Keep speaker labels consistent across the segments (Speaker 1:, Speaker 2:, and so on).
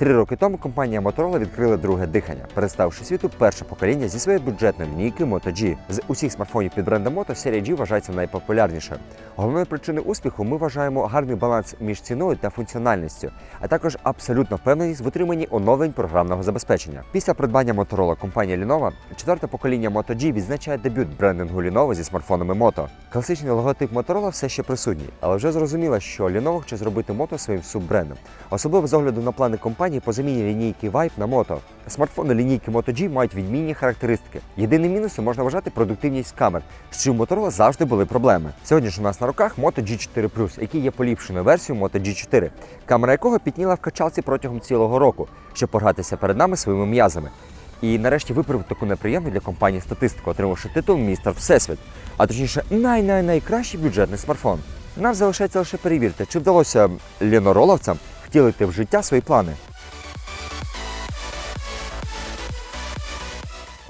Speaker 1: Три роки тому компанія Motorola відкрила друге дихання, представивши світу перше покоління зі своєї бюджетної лінійки Moto G. З усіх смартфонів під брендом Moto серія G вважається найпопулярнішою. Головною причиною успіху ми вважаємо гарний баланс між ціною та функціональністю, а також абсолютно впевненість в утриманні оновлень програмного забезпечення. Після придбання Motorola компанія Lenovo, четверте покоління Moto G відзначає дебют брендингу Lenovo зі смартфонами Moto. Класичний логотип Motorola все ще присутній, але вже зрозуміло, що Lenovo хоче зробити Moto своїм суббрендом. Особливо з огляду на плани компанії по заміні лінійки Vibe на Moto. Смартфони лінійки Moto G мають відмінні характеристики. Єдиним мінусом можна вважати продуктивність камер, з чим у Motorola завжди були проблеми. Сьогодні ж у нас на руках Moto G4 який є поліпшеною версією Moto G4, камера якого пітніла в качалці протягом цілого року, щоб погратися перед нами своїми м'язами. І нарешті виправив таку неприємну для компанії статистику, отримавши титул Містер Всесвіт, а точніше най-най-найкращий бюджетний смартфон. Нам залишається лише перевірити, чи вдалося лінороловцям втілити в життя свої плани.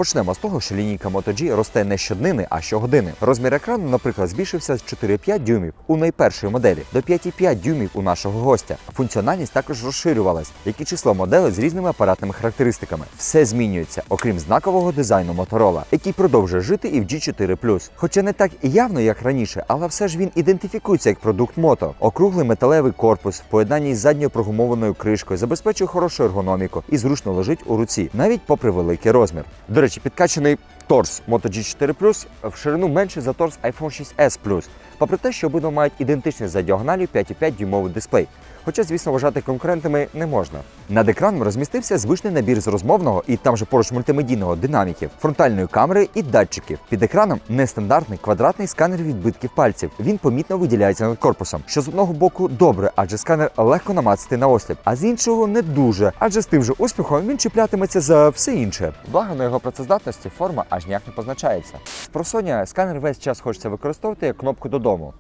Speaker 1: Почнемо з того, що лінійка Moto G росте не щоднини, а щогодини. Розмір екрану, наприклад, збільшився з 4,5 дюймів у найпершої моделі до 5,5 дюймів у нашого гостя. Функціональність також розширювалась, як і число моделей з різними апаратними характеристиками. Все змінюється, окрім знакового дизайну Motorola, який продовжує жити і в G4 Хоча не так явно, як раніше, але все ж він ідентифікується як продукт Moto. Округлий металевий корпус в поєднанні з задньою прогумованою кришкою забезпечує хорошу ергономіку і зручно лежить у руці, навіть попри великий розмір. До речі, підкачаний торс Moto G4 в ширину менший за торс iPhone 6s попри те, що обидва мають ідентичний за діагоналію 5,5 дюймовий дисплей. Хоча, звісно, вважати конкурентами не можна. Над екраном розмістився звичний набір з розмовного і там же поруч мультимедійного динаміків, фронтальної камери і датчиків. Під екраном нестандартний квадратний сканер відбитків пальців. Він помітно виділяється над корпусом, що з одного боку добре, адже сканер легко намацати на осліп, а з іншого не дуже, адже з тим же успіхом він чіплятиметься за все інше. Благо на його працездатності форма аж ніяк не позначається. В просоня сканер весь час хочеться використовувати як кнопку додому.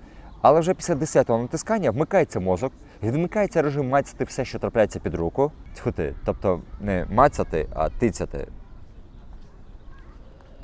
Speaker 1: Але вже після 10-го натискання вмикається мозок, відмикається режим мацати все, що трапляється під руку. Тьфути, тобто не мацати, а тицяти.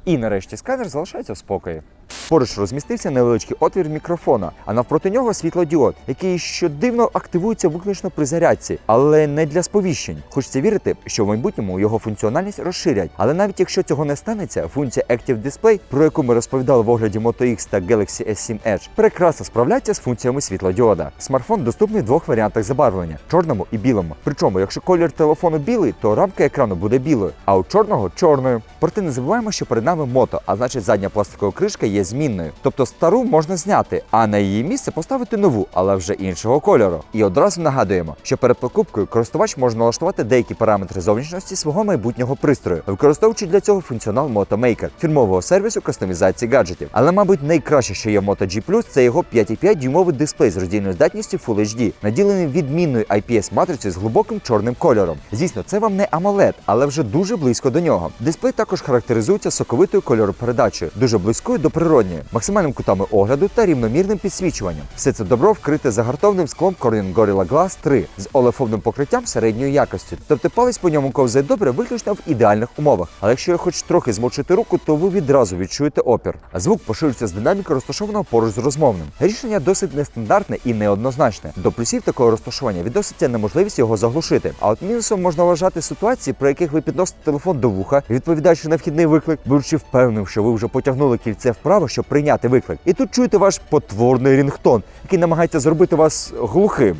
Speaker 1: І нарешті сканер залишається в спокої. Поруч розмістився невеличкий отвір мікрофона, а навпроти нього світлодіод, який що дивно активується виключно при зарядці, але не для сповіщень. Хочеться вірити, що в майбутньому його функціональність розширять. Але навіть якщо цього не станеться, функція Active Display, про яку ми розповідали в огляді Moto X та Galaxy S7 Edge, прекрасно справляється з функціями світлодіода. Смартфон доступний в двох варіантах забарвлення чорному і білому. Причому, якщо колір телефону білий, то рамка екрану буде білою, а у чорного чорною. Проте не забуваємо, що перед нами мото, а значить задня пластикова кришка є змінною. Тобто стару можна зняти, а на її місце поставити нову, але вже іншого кольору. І одразу нагадуємо, що перед покупкою користувач може налаштувати деякі параметри зовнішності свого майбутнього пристрою, використовуючи для цього функціонал Moto Maker, фірмового сервісу кастомізації гаджетів. Але, мабуть, найкраще, що є в Moto G це його 5,5 дюймовий дисплей з роздільною здатністю Full HD, наділений відмінною IPS матрицею з глибоким чорним кольором. Звісно, це вам не AMOLED, але вже дуже близько до нього. Дисплей також характеризується соковитою кольоропередачею, дуже близькою до природньої, максимальним кутами огляду та рівномірним підсвічуванням. Все це добро вкрите загартованим склом Corning Gorilla Glass 3 з олефобним покриттям середньої якості. Тобто палець по ньому ковзає добре виключно в ідеальних умовах. Але якщо я хоч трохи змочити руку, то ви відразу відчуєте опір. А звук поширюється з динаміки, розташованого поруч з розмовним. Рішення досить нестандартне і неоднозначне. До плюсів такого розташування відноситься неможливість його заглушити. А от мінусом можна вважати ситуації, при яких ви підносите телефон до вуха, відповідаючи на вхідний виклик, будучи впевненим, що ви вже потягнули кільце вправо, щоб прийняти виклик. І тут чуєте ваш потворний рінгтон, який намагається зробити вас глухим.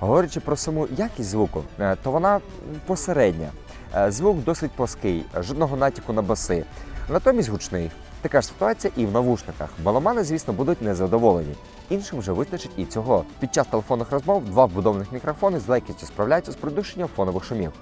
Speaker 1: Говорячи про саму якість звуку, е, то вона посередня. Е, Звук досить плоский, жодного натяку на баси. Натомість гучний. Така ж ситуація і в навушниках. Баламани, звісно, будуть незадоволені. Іншим вже вистачить і цього. Під час телефонних розмов два вбудованих мікрофони з легкістю справляються з придушенням фонових шумів.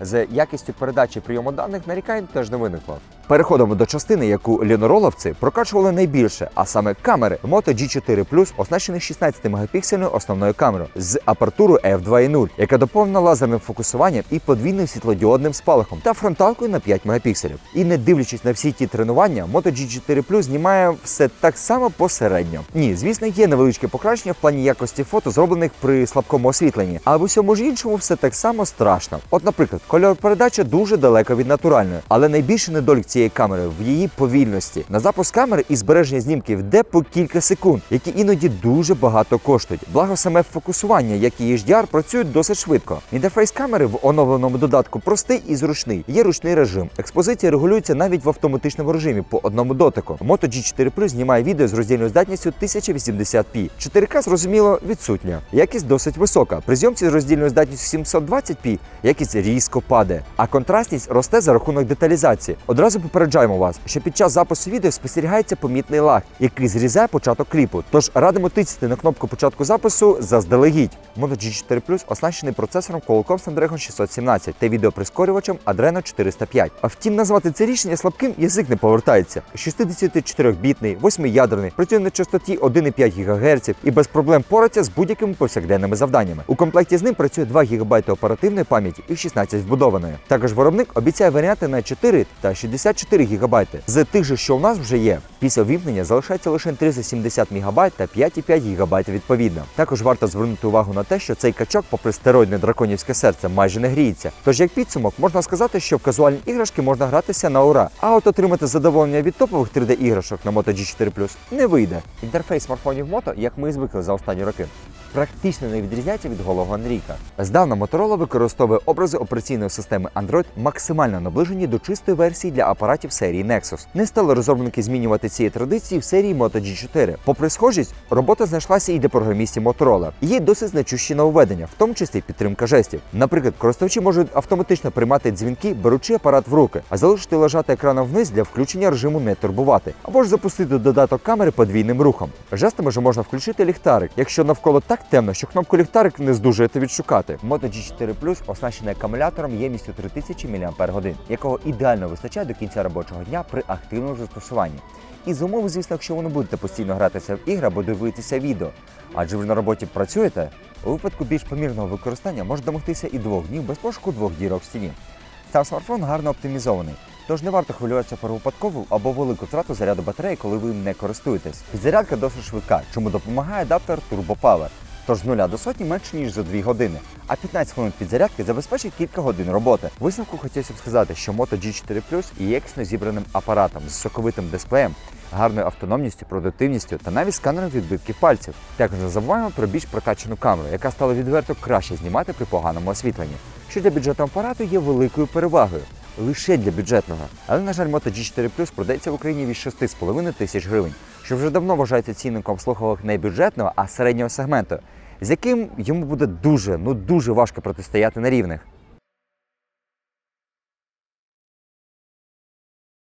Speaker 1: З якістю передачі прийому даних нарікань теж не виникло. Переходимо до частини, яку лінороловці прокачували найбільше, а саме камери Moto G4 оснащений 16-мегапіксельною основною камерою з апертурою f2.0, яка доповнена лазерним фокусуванням і подвійним світлодіодним спалахом та фронталкою на 5 мегапікселів. І не дивлячись на всі ті тренування, Moto G4 знімає все так само посередньо. Ні, звісно, є невеличке покращення в плані якості фото, зроблених при слабкому освітленні, а в усьому ж іншому все так само страшно. От, наприклад, Кольоропередача дуже далека від натуральної, але найбільший недолік цієї камери в її повільності. На запуск камери і збереження знімків йде по кілька секунд, які іноді дуже багато коштують. Благо саме фокусування, як і HDR, працюють досить швидко. Інтерфейс камери в оновленому додатку простий і зручний. Є ручний режим. Експозиція регулюється навіть в автоматичному режимі по одному дотику. Moto G4 Plus знімає відео з роздільною здатністю 1080p. 4К, зрозуміло, відсутня. Якість досить висока. При зйомці з роздільною здатністю 720p якість різко падає, а контрастність росте за рахунок деталізації. Одразу попереджаємо вас, що під час запису відео спостерігається помітний лаг, який зрізає початок кліпу. Тож радимо тицяти на кнопку початку запису заздалегідь. Moto G4 Plus оснащений процесором Qualcomm Snapdragon 617 та відеоприскорювачем Adreno 405. А втім, назвати це рішення слабким язик не повертається. 64-бітний, 8-ядерний, працює на частоті 1,5 ГГц і без проблем порається з будь-якими повсякденними завданнями. У комплекті з ним працює 2 ГБ оперативної пам'яті і 16 вбудованої. Також виробник обіцяє варіанти на 4 та 64 ГБ. З тих же, що у нас вже є. Після увімкнення залишається лише 370 МБ та 5,5 ГБ відповідно. Також варто звернути увагу на те, що цей качок, попри стероїдне драконівське серце, майже не гріється. Тож, як підсумок, можна сказати, що в казуальні іграшки можна гратися на ура, а от отримати задоволення від топових 3D-іграшок на Moto G4 Plus не вийде. Інтерфейс смартфонів Moto, як ми і звикли за останні роки, практично не відрізняється від голого Анріка. Здавна Motorola використовує образи операційної системи Android максимально наближені до чистої версії для апаратів серії Nexus. Не стали розробники змінювати цієї традиції в серії Moto G4. Попри схожість, робота знайшлася і для програмістів Motorola. Є досить значущі нововведення, в тому числі підтримка жестів. Наприклад, користувачі можуть автоматично приймати дзвінки, беручи апарат в руки, а залишити лежати екраном вниз для включення режиму не турбувати, або ж запустити додаток камери подвійним рухом. Жестами же можна включити ліхтарик, якщо навколо так темно, що кнопку ліхтарик не здужуєте відшукати. Moto G4 Plus оснащений акумулятором ємністю 3000 мАч, якого ідеально вистачає до кінця робочого дня при активному застосуванні. І з умови, звісно, якщо ви не будете постійно гратися в ігри або дивитися відео. Адже ви на роботі працюєте, у випадку більш помірного використання може домогтися і двох днів без пошуку двох дірок в стіні. Сам смартфон гарно оптимізований, тож не варто хвилюватися про випадкову або велику втрату заряду батареї, коли ви не користуєтесь. Підзарядка досить швидка, чому допомагає адаптер Turbo Power. Тож з нуля до сотні менше ніж за 2 години, а 15 хвилин підзарядки забезпечить кілька годин роботи. Висновку хотілося б сказати, що Moto G4 Plus є якісно зібраним апаратом з соковитим дисплеєм, гарною автономністю, продуктивністю та навіть сканером відбитків пальців. Також не забуваємо про більш прокачану камеру, яка стала відверто краще знімати при поганому освітленні, що для бюджетного апарату є великою перевагою. Лише для бюджетного. Але, на жаль, Moto G4 Plus продається в Україні від 6,5 тисяч гривень, що вже давно вважається цінником слухових не бюджетного, а середнього сегменту, з яким йому буде дуже, ну дуже важко протистояти на рівних.